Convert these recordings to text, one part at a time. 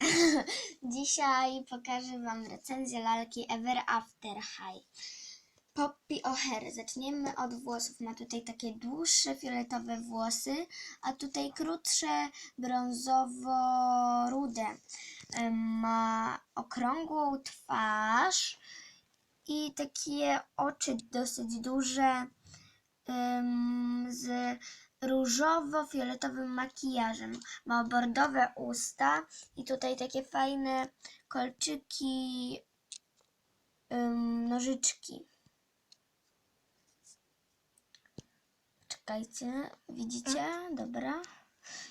Dzisiaj pokażę Wam recenzję lalki Ever After High. Poppy O'Hare. Zaczniemy od włosów. Ma tutaj takie dłuższe fioletowe włosy, a tutaj krótsze brązowo-rude. Ma okrągłą twarz i takie oczy dosyć duże z różowo-fioletowym makijażem. Ma bordowe usta i tutaj takie fajne kolczyki, em, nożyczki. Czekajcie, widzicie? Dobra.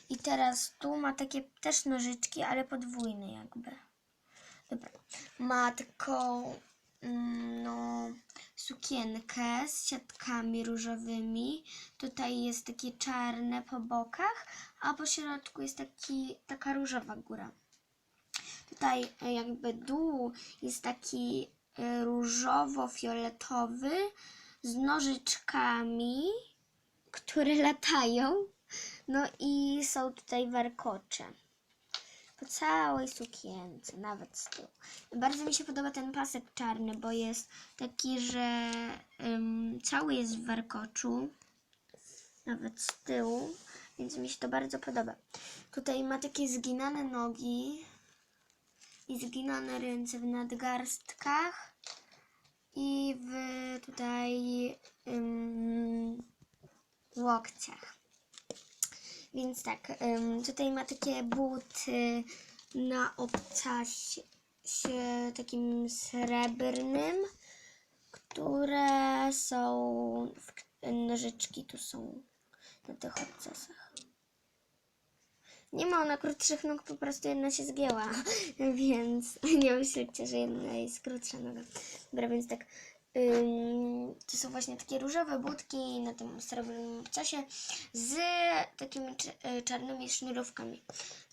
I teraz tu ma takie też nożyczki, ale podwójne jakby. Dobra. Ma taką no, sukienkę z siatkami różowymi. Tutaj jest takie czarne po bokach, a po środku jest taki, taka różowa góra. Tutaj e, jakby dół jest taki e, różowo-fioletowy z nożyczkami, które latają. No i są tutaj warkocze po całej sukience, nawet z tyłu. Bardzo mi się podoba ten pasek czarny, bo jest taki, że ym, cały jest w warkoczu, nawet z tyłu, więc mi się to bardzo podoba. Tutaj ma takie zginane nogi i zginane ręce w nadgarstkach i w tutaj ym, łokciach. Więc tak, tutaj ma takie buty na obcasie takim srebrnym, które są, nożyczki tu są na tych obcasach. Nie ma ona krótszych nóg, po prostu jedna się zgięła, więc nie myślcie, że jedna jest krótsza noga. Dobra, więc tak, to są właśnie takie różowe budki na tym srebrnym obcasie z takimi y, czarnymi sznurówkami.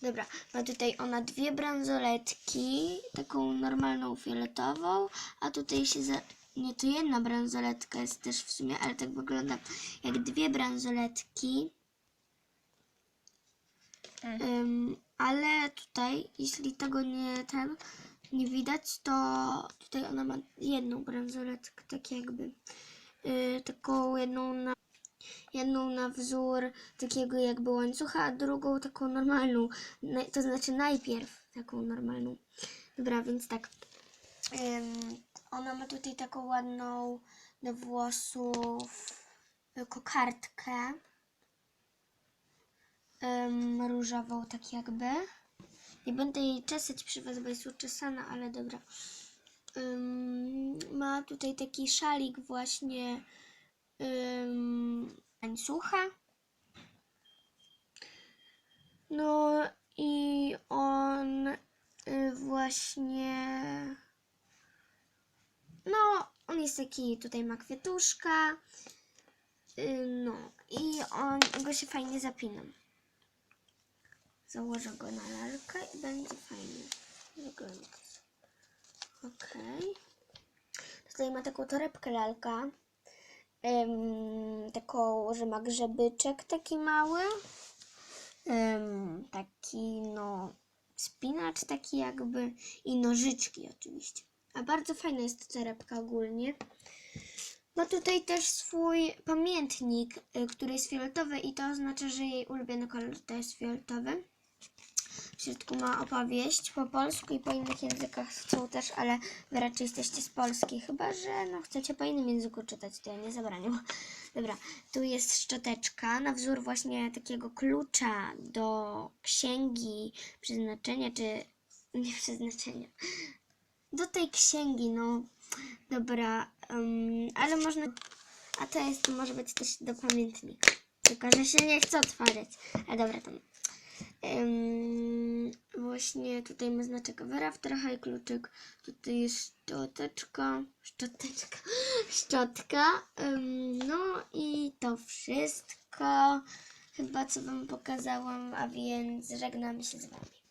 Dobra, ma tutaj ona dwie bransoletki, taką normalną fioletową, a tutaj się za... Nie, to jedna bransoletka jest też w sumie, ale tak wygląda jak dwie bransoletki. Ym, ale tutaj, jeśli tego nie ten nie widać, to tutaj ona ma jedną bransoletkę, tak jakby yy, taką jedną na jedną na wzór takiego jakby łańcucha, a drugą taką normalną, naj- to znaczy najpierw taką normalną. Dobra, więc tak. Ym, ona ma tutaj taką ładną do włosów y, kokardkę ym, różową, tak jakby. Nie będę jej czesać przy Was, bo jest uczesana, ale dobra. Ym, ma tutaj taki szalik właśnie ym, łańcucha. No i on y, właśnie. No, on jest taki, tutaj ma kwiatuszka. Y, no i on go się fajnie zapina. Założę go na lalkę i będzie fajnie wyglądać. Okej. Tutaj ma taką torebkę lalka. Em, taką, że ma grzebyczek taki mały. Em, taki, no, spinacz taki jakby i nożyczki oczywiście. A bardzo fajna jest torebka ogólnie. Ma tutaj też swój pamiętnik, y, który jest fioletowy i to oznacza, że jej ulubiony kolor to jest fioletowy. W ma opowieść po polsku i po innych językach są też, ale wy raczej jesteście z Polski, chyba że no, chcecie po innym języku czytać, to ja nie zabraniam. Dobra, tu jest szczoteczka na wzór właśnie takiego klucza do księgi przeznaczenia, czy nie przeznaczenia, do tej księgi, no dobra, em, ale można, a to jest, może być też do pamiętnika, tylko że się nie chce otworzyć, ale dobra, tam. Em, właśnie tutaj ma znaczek Vera, trochę kluczyk. Tutaj jest szczoteczka, szczoteczka, szczotka. No i to wszystko chyba co Wam pokazałam, a więc żegnam się z Wami.